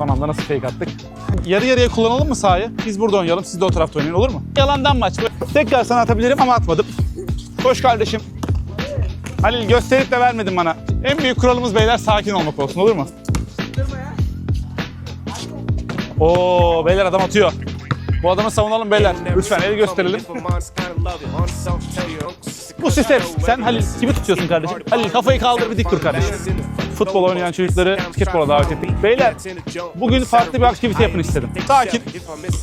Son anda nasıl fake attık? Yarı yarıya kullanalım mı sahayı? Biz burada oynayalım, siz de o tarafta oynayın olur mu? Yalandan maç. Tekrar sana atabilirim ama atmadım. Koş kardeşim. Halil gösterip de vermedin bana. En büyük kuralımız beyler sakin olmak olsun olur mu? Oo beyler adam atıyor. Bu adamı savunalım beyler. Lütfen eli gösterelim. Bu sistem. Sen Halil kimi tutuyorsun kardeşim? Halil kafayı kaldır bir dik dur kardeşim. Futbol oynayan çocukları basketbola davet ettik. Beyler bugün farklı bir aktivite yapın istedim. Sakin,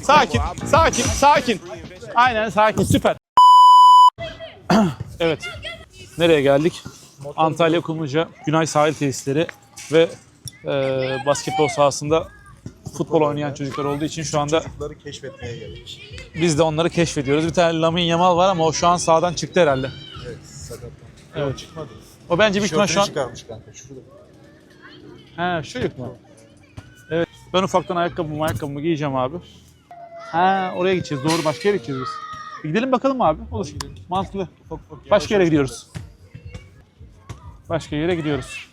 sakin, sakin, sakin. Aynen sakin, süper. evet. Nereye geldik? Antalya Kumluca Günay Sahil Tesisleri ve e, basketbol sahasında futbol oynayan çocuklar olduğu için şu anda Çocukları keşfetmeye geldik. biz de onları keşfediyoruz. Bir tane Lamin Yamal var ama o şu an sağdan çıktı herhalde. Evet, sakatlan. Evet. Yok çıkmadı. O bence büyük ihtimal şu an... çıkarmış kanka şurada. He şu yük mü? Evet. Ben ufaktan ayakkabımı ayakkabımı giyeceğim abi. Ha oraya gideceğiz. Doğru başka yere gideceğiz biz. Bir gidelim bakalım abi. Olur. Mantıklı. Başka yere gidiyoruz. Başka yere gidiyoruz.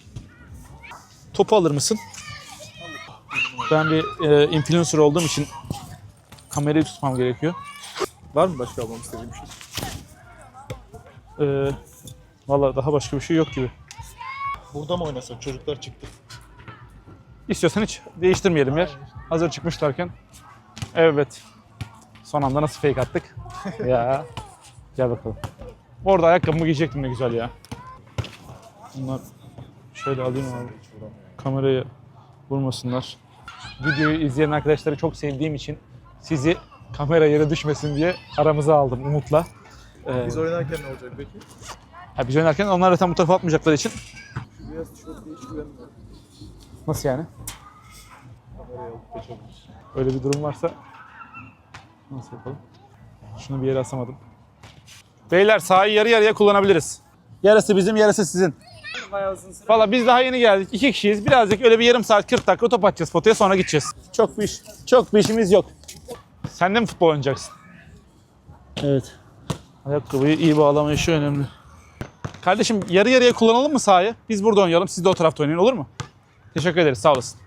Topu alır mısın? Ben bir e, influencer olduğum için kamerayı tutmam gerekiyor. Var mı başka almam istediğim bir şey? E, Valla daha başka bir şey yok gibi. Burada mı oynasak? Çocuklar çıktı. İstiyorsan hiç değiştirmeyelim yer. Hazır çıkmışlarken. Evet. Son anda nasıl fake attık? ya. Gel bakalım. Orada ayakkabımı giyecektim ne güzel ya. Bunlar şöyle alayım abi. Kamerayı vurmasınlar. Videoyu izleyen arkadaşları çok sevdiğim için sizi kamera yere düşmesin diye aramıza aldım Umut'la. Ee, Biz oynarken ne olacak peki? ha, biz oynarken onlar zaten bu tarafa atmayacakları için. Şu beyaz tişörtü hiç güvenmiyorum. Nasıl yani? Öyle bir durum varsa nasıl yapalım? Şunu bir yere asamadım. Beyler sahayı yarı yarıya kullanabiliriz. Yarısı bizim, yarısı sizin. Valla biz daha yeni geldik. iki kişiyiz. Birazcık öyle bir yarım saat 40 dakika top atacağız potaya sonra gideceğiz. Çok bir iş, çok bir işimiz yok. Sen de mi futbol oynayacaksın? Evet. Ayakkabıyı iyi bağlama işi önemli. Kardeşim yarı yarıya kullanalım mı sahayı? Biz burada oynayalım, siz de o tarafta oynayın olur mu? Teşekkür ederiz, sağ olasın.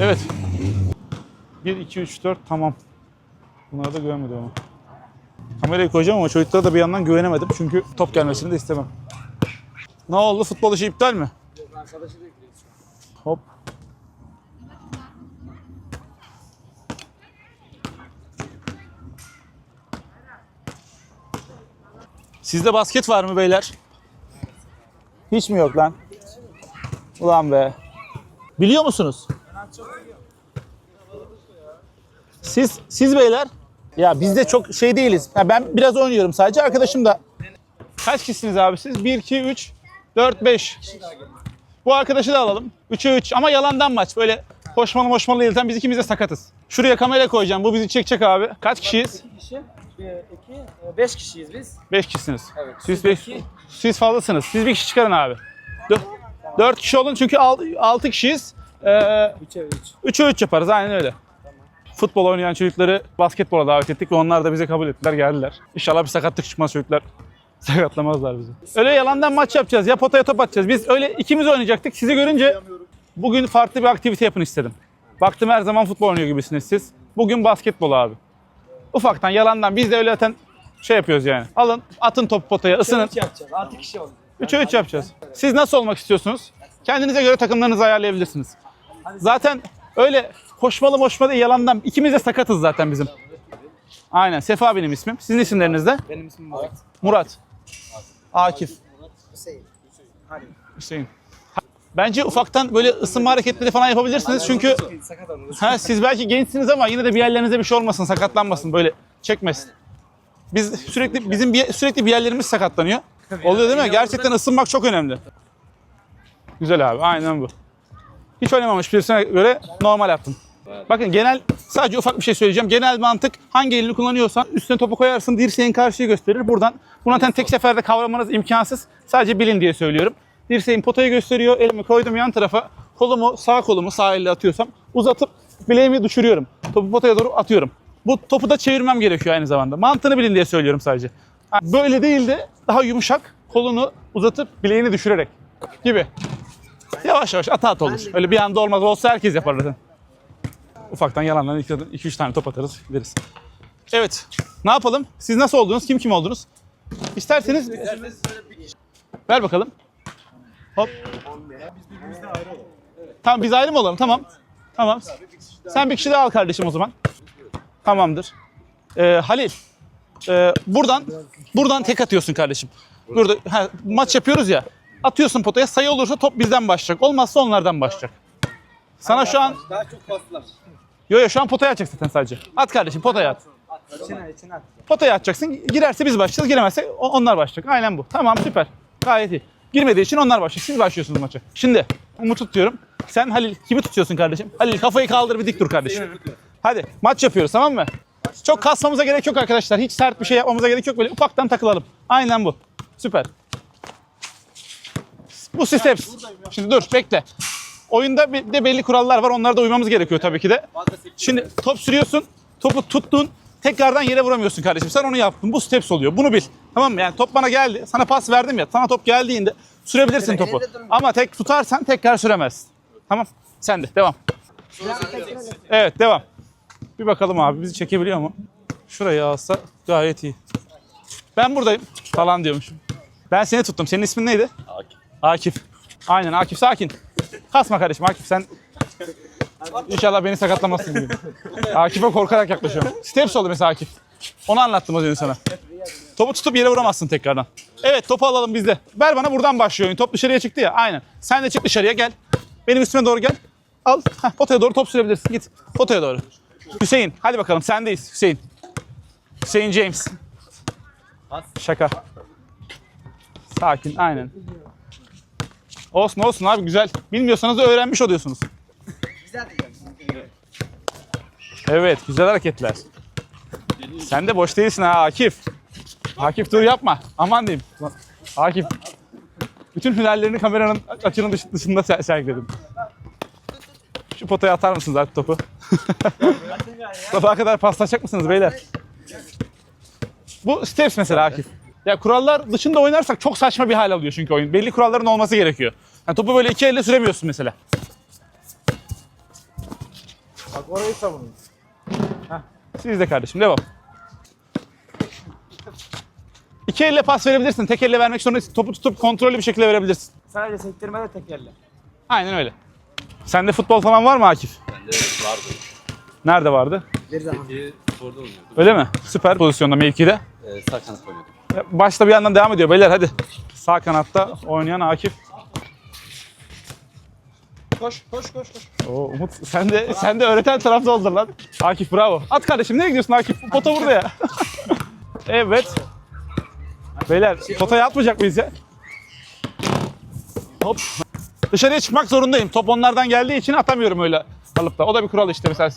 Evet. 1, 2, 3, 4 tamam. Bunlara da güvenmedim ama. Kamerayı koyacağım ama çocuklara da bir yandan güvenemedim. Çünkü top gelmesini de istemem. Ne oldu? Futbol işi iptal mi? Hop. Sizde basket var mı beyler? Hiç mi yok lan? Ulan be. Biliyor musunuz? Siz siz beyler ya biz de çok şey değiliz. Ya ben biraz oynuyorum sadece. Arkadaşım da Kaç kişisiniz abi siz? 1 2 3 4 5. Bu arkadaşı da alalım. 3'e 3 ama yalandan maç. Böyle koşmalı moşmalı değil. Zaten biz ikimiz de sakatız. Şuraya kamera koyacağım. Bu bizi çekecek abi. Kaç kişiyiz? kişi, 2, 5 kişiyiz biz. 5 kişisiniz. Evet. Siz, beş, siz fazlasınız. Siz bir kişi çıkarın abi. 4 kişi olun çünkü 6 kişiyiz. Ee, 3'e 3. 3'e 3 yaparız aynen öyle. Futbol oynayan çocukları basketbola davet ettik ve onlar da bize kabul ettiler geldiler. İnşallah bir sakatlık çıkmaz çocuklar. Sakatlamazlar bizi. Öyle yalandan maç yapacağız ya potaya top atacağız. Biz öyle ikimiz oynayacaktık. Sizi görünce bugün farklı bir aktivite yapın istedim. Baktım her zaman futbol oynuyor gibisiniz siz. Bugün basketbol abi. Ufaktan yalandan biz de öyle zaten şey yapıyoruz yani. Alın atın topu potaya ısının. 3 yapacağız. 6 kişi oldu. 3'e 3 yapacağız. Siz nasıl olmak istiyorsunuz? Kendinize göre takımlarınızı ayarlayabilirsiniz. Zaten öyle koşmalı moşmalı yalandan ikimiz de sakatız zaten bizim. Aynen. Sefa benim ismim. Sizin isimleriniz de? Benim ismim Murat. Murat. Akif. Hüseyin. Hüseyin. Bence ufaktan böyle ısınma hareketleri falan yapabilirsiniz çünkü ha, siz belki gençsiniz ama yine de bir yerlerinize bir şey olmasın, sakatlanmasın böyle çekmesin. Biz sürekli bizim bir, sürekli bir yerlerimiz sakatlanıyor. Oluyor değil mi? Gerçekten ısınmak çok önemli. Güzel abi, aynen bu. Hiç oynamamış birisine göre normal yaptın. Bakın genel, sadece ufak bir şey söyleyeceğim. Genel mantık hangi elini kullanıyorsan üstüne topu koyarsın, dirseğin karşıyı gösterir. Buradan, bunu zaten tek seferde kavramanız imkansız. Sadece bilin diye söylüyorum. Dirseğin potayı gösteriyor, elimi koydum yan tarafa. Kolumu, sağ kolumu sağ elle atıyorsam uzatıp bileğimi düşürüyorum. Topu potaya doğru atıyorum. Bu topu da çevirmem gerekiyor aynı zamanda. Mantığını bilin diye söylüyorum sadece. Böyle değil de daha yumuşak kolunu uzatıp bileğini düşürerek gibi. Yavaş yavaş at at olur. Öyle bir anda olmaz. Olsa herkes yapar zaten. Ufaktan yalandan 2-3 tane top atarız gideriz. Evet. Ne yapalım? Siz nasıl oldunuz? Kim kim oldunuz? İsterseniz ver bakalım. Hop. Tamam biz ayrı mı olalım? Tamam. Tamam. Sen bir kişi daha al kardeşim o zaman. Tamamdır. Ee, Halil. Ee, buradan buradan tek atıyorsun kardeşim. Burada ha, maç yapıyoruz ya. Atıyorsun potaya sayı olursa top bizden başlayacak. Olmazsa onlardan başlayacak. Sana şu an Daha çok paslar. Yo yo şu an potaya atacak zaten sadece. At kardeşim potaya at. İçine içine at. Potaya atacaksın. Girerse biz başlayacağız. Giremezse o- onlar başlayacak. Aynen bu. Tamam süper. Gayet iyi. Girmediği için onlar başlayacak. Siz başlıyorsunuz maça. Şimdi Umut'u tutuyorum. Sen Halil kimi tutuyorsun kardeşim? Halil kafayı kaldır bir dik dur kardeşim. Hadi maç yapıyoruz tamam mı? Çok kasmamıza gerek yok arkadaşlar. Hiç sert bir şey yapmamıza gerek yok. Böyle ufaktan takılalım. Aynen bu. Süper. Bu steps. Şimdi dur bekle. Oyunda bir de belli kurallar var. Onlara da uymamız gerekiyor tabii ki de. Şimdi top sürüyorsun. Topu tuttun. Tekrardan yere vuramıyorsun kardeşim. Sen onu yaptın. Bu steps oluyor. Bunu bil. Tamam mı? Yani top bana geldi. Sana pas verdim ya. Sana top geldiğinde sürebilirsin topu. Ama tek tutarsan tekrar süremezsin. Tamam. Sen de devam. Evet devam. Bir bakalım abi bizi çekebiliyor mu? Şuraya alsa gayet iyi. Ben buradayım falan diyormuşum. Ben seni tuttum. Senin ismin neydi? Akif. Akif. Aynen Akif sakin. Kasma kardeşim Akif sen İnşallah beni sakatlamazsın gibi. Akif'e korkarak yaklaşıyorum. Steps oldu mesela Akif. Onu anlattım az önce sana. Topu tutup yere vuramazsın tekrardan. Evet topu alalım bizde. Ver bana buradan başlıyor oyun. Top dışarıya çıktı ya. Aynen. Sen de çık dışarıya gel. Benim üstüme doğru gel. Al. Heh, potaya doğru top sürebilirsin. Git. Potaya doğru. Hüseyin. Hadi bakalım sendeyiz Hüseyin. Hüseyin James. Şaka. Sakin. Aynen. Olsun olsun abi güzel. Bilmiyorsanız da öğrenmiş oluyorsunuz. Evet, güzel hareketler. Sen de boş değilsin ha Akif. Akif dur yapma. Aman diyeyim. Akif. Bütün hünerlerini kameranın açının dış- dışında ser- sergiledim. Şu potaya atar mısınız artık topu? Sabaha kadar paslaşacak mısınız beyler? Bu steps mesela Akif. Ya kurallar dışında oynarsak çok saçma bir hal alıyor çünkü oyun. Belli kuralların olması gerekiyor. Yani topu böyle iki elle süremiyorsun mesela. Bak orayı savunun. Siz de kardeşim devam. İki elle pas verebilirsin. Tek elle vermek zorunda değilsin. Topu tutup kontrollü bir şekilde verebilirsin. Sadece sektirme de tek elle. Aynen öyle. Sende futbol falan var mı Akif? Bende vardı. Nerede vardı? Bir zaman. Bir sporda oynuyordum. Öyle mi? Süper pozisyonda, mevkide. Ee, sağ kanat oynuyordum. Başta bir yandan devam ediyor beyler hadi. Sağ kanatta oynayan Akif. Koş koş koş koş. Oo, Umut sen de sen de öğreten tarafta oldun lan. Akif bravo. At kardeşim nereye gidiyorsun Akif? Pota burada ya. evet. Beyler potaya atmayacak mıyız ya? Hop. Dışarıya çıkmak zorundayım. Top onlardan geldiği için atamıyorum öyle alıp da. O da bir kural işte mesela.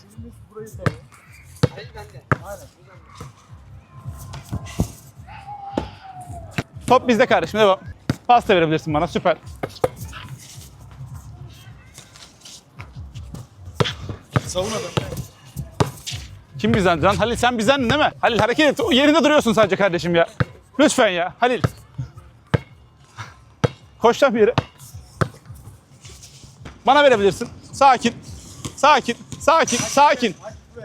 Top bizde kardeşim devam. Pas da verebilirsin bana süper. Savun adam. Kim bizden can? Halil sen bizden değil mi? Halil hareket et. Yerinde duruyorsun sadece kardeşim ya. Lütfen ya. Halil. Koş lan bir yere. Bana verebilirsin. Sakin. Sakin. Sakin. Sakin.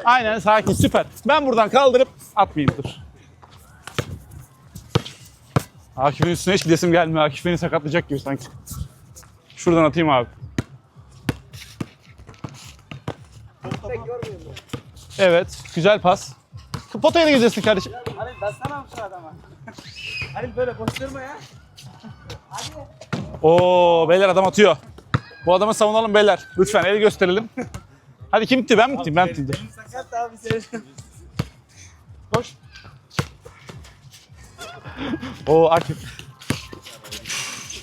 Aynen sakin. Süper. Ben buradan kaldırıp atmayayım dur. Akif'in üstüne hiç gidesim gelmiyor. Akif beni sakatlayacak gibi sanki. Şuradan atayım abi. Evet. Güzel pas. Potaya da gideceksin kardeşim. Halil bassana şu adama. Halil böyle boş durma ya. Hadi. Oo beyler adam atıyor. Bu adamı savunalım beyler. Lütfen el gösterelim. Hadi kim bitti? Ben mi bittim? Ben bittim. Sakat abi senin. Koş. Oo Akif.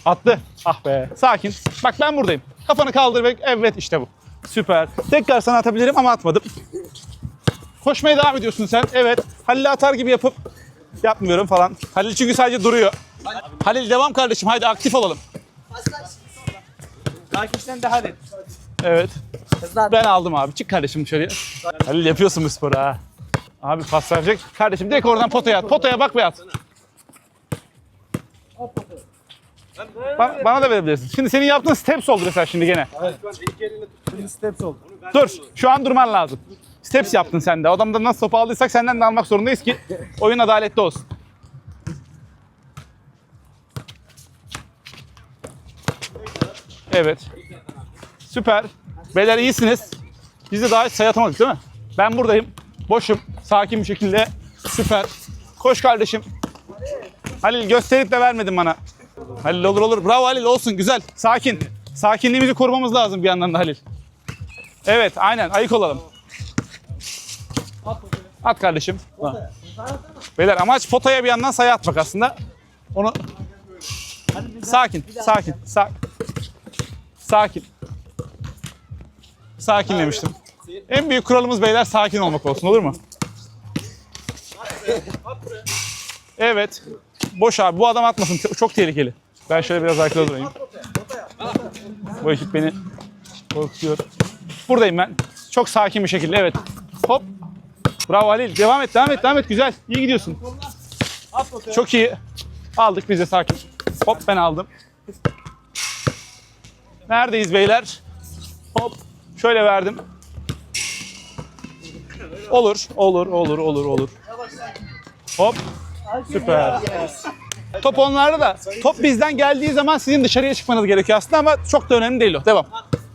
Attı. Ah be. Sakin. Bak ben buradayım. Kafanı kaldır ve evet işte bu. Süper. Tekrar sana atabilirim ama atmadım. Koşmaya devam ediyorsun sen. Evet. Halil'e atar gibi yapıp yapmıyorum falan. Halil çünkü sadece duruyor. Halil devam kardeşim. Haydi aktif olalım. Takipten de Halil. Evet. Hızlı Ben aldım abi. Çık kardeşim dışarıya. Halil yapıyorsun bu sporu ha. Abi pas verecek. Kardeşim direkt oradan potaya at. Potaya bak ve at. Ba- bana da verebilirsin. Şimdi senin yaptığın steps oldu mesela şimdi gene. Şimdi steps oldu. Dur. Şu an durman lazım. Steps yaptın sen de. Adamdan nasıl topu aldıysak senden de almak zorundayız ki oyun adaletli olsun. Evet. Süper. Beyler iyisiniz. Biz de daha hiç sayı atamadık değil mi? Ben buradayım. Boşum. Sakin bir şekilde. Süper. Koş kardeşim. Halil gösterip de vermedin bana. Halil olur olur. Bravo Halil olsun güzel. Sakin. Sakinliğimizi korumamız lazım bir yandan da Halil. Evet aynen ayık olalım. At kardeşim. Beyler amaç potaya bir yandan sayı atmak aslında. Onu sakin, sakin, sakin. Sakin. Sakin demiştim. En büyük kuralımız beyler sakin olmak olsun olur mu? Evet. Boş abi. Bu adam atmasın. Çok- Çok tehlikeli. Ben şöyle biraz arkada durayım. Bu ekip beni korkutuyor. Buradayım ben. Çok sakin bir şekilde evet. Hop. Bravo Halil. Devam et, devam et, devam et. Güzel. İyi gidiyorsun. Çok iyi. Aldık biz de sakin. Hop ben aldım. Neredeyiz beyler? Hop. Şöyle verdim. Olur, olur, olur, olur, olur. Hop. Süper. Top onlarda da. Top bizden geldiği zaman sizin dışarıya çıkmanız gerekiyor aslında ama çok da önemli değil o. Devam.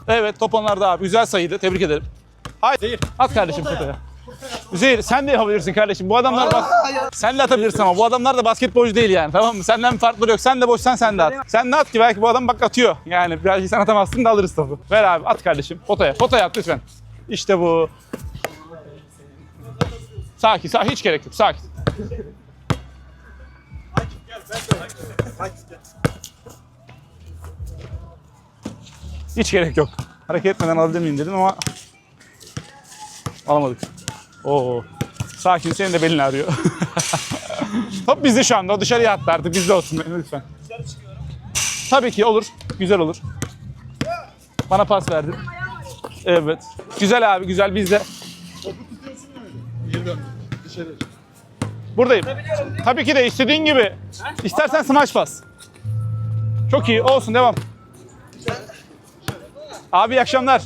Evet top onlarda abi. Güzel sayıydı. Tebrik ederim. Haydi. At kardeşim potaya. Üzeyir sen de yapabilirsin kardeşim. Bu adamlar bak. Sen de atabilirsin ama bu adamlar da basketbolcu değil yani. Tamam mı? Senden farkları yok. Sen de boşsan sen de at. Sen de at ki belki bu adam bak atıyor. Yani belki sen atamazsın da alırız topu. Ver abi at kardeşim. Potaya. Potaya at lütfen. İşte bu. Sakin, sakin. Hiç gerek yok. Sakin. Hiç gerek yok. Hareket etmeden alabilir miyim dedim ama alamadık. Oo. Sakin senin de belin ağrıyor. Top bizde şu anda. Dışarıya attı artık. Bizde olsun lütfen. Tabii ki olur. Güzel olur. Bana pas verdin. Evet. Güzel abi güzel bizde. Geri dön. Dışarı. Buradayım. Tabii ki de istediğin gibi. İstersen smash pas. Çok iyi. Olsun devam. Abi iyi akşamlar.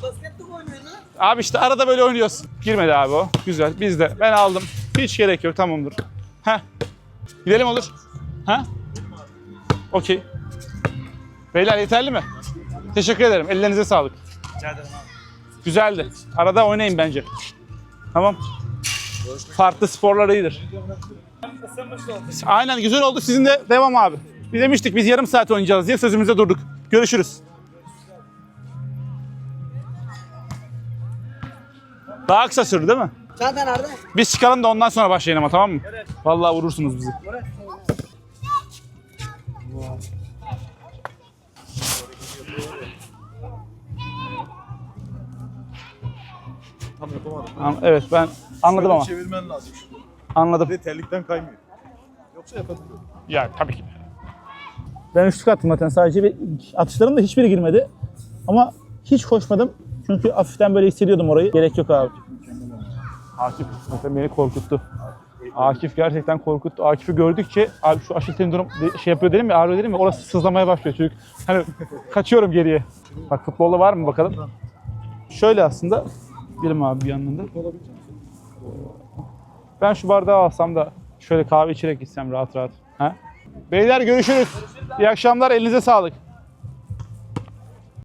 Abi işte arada böyle oynuyorsun. Girmedi abi o. Güzel. Biz de. Ben aldım. Hiç gerek yok. Tamamdır. Heh. Gidelim olur. Ha? Okey. Beyler yeterli mi? Teşekkür ederim. Ellerinize sağlık. Güzeldi. Arada oynayın bence. Tamam. Farklı sporlar iyidir. Aynen güzel oldu. Sizin de devam abi. Biz demiştik biz yarım saat oynayacağız diye sözümüzde durduk. Görüşürüz. Daha kısa sürdü değil mi? Çağatay nerede? Biz çıkalım da ondan sonra başlayalım ama tamam mı? Vallahi vurursunuz bizi. Tam yapamadım. An- Evet ben anladım Şöyle ama. çevirmen lazım. Anladım. Bir de terlikten kaymıyor. Yoksa yapabilirim. Ya tabii ki. Ben üçlük attım zaten sadece bir atışlarım da hiçbiri girmedi. Ama hiç koşmadım. Çünkü hafiften böyle hissediyordum orayı. Gerek yok abi. Akif zaten beni korkuttu. Akif gerçekten korkuttu. Akif'i gördükçe abi şu aşil de- şey yapıyor dedim ya ağrıyor dedim ya orası sızlamaya başlıyor çocuk. Hani kaçıyorum geriye. Bak futbolda var mı bakalım. Şöyle aslında. Gidelim abi bir yandan da. Ben şu bardağı alsam da şöyle kahve içerek gitsem rahat rahat. Ha? Beyler görüşürüz. İyi akşamlar. Elinize sağlık.